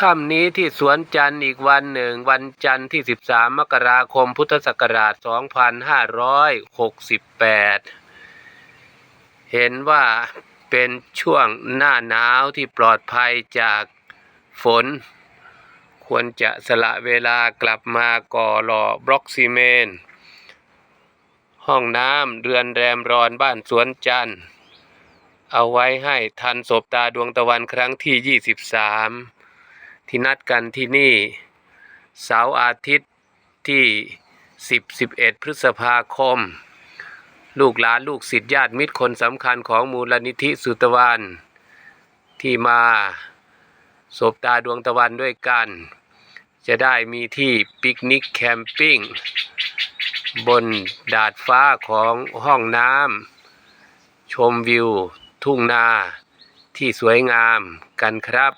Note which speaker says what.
Speaker 1: ค่ำนี้ที่สวนจันทร์อีกวันหนึ่ง วันจันทร์ที่ 13 มกราคมพุทธศักราช 2568 เห็นว่าเป็นช่วงหน้าหนาวที่ปลอดภัยจากฝน ควรจะสละเวลากลับมาก่อหล่อบล็อกซีเมน ห้องน้ำเรือนแรมรอนบ้านสวนจันทร์ เอาไว้ให้ทันศบตาดวงตะวันครั้งที่ 23 ที่นัดกันที่นี่ เสาร์อาทิตย์ที่ 10 11 พฤษภาคม ลูกหลานลูกศิษย์ญาติมิตรคนสำคัญของมูลนิธิสุตวันที่มาสบตาดวงตะวันด้วยกัน จะได้มีที่ปิกนิกแคมปิ้งบนดาดฟ้าของห้องน้ำชมวิวทุ่งนาที่สวยงามกันครับ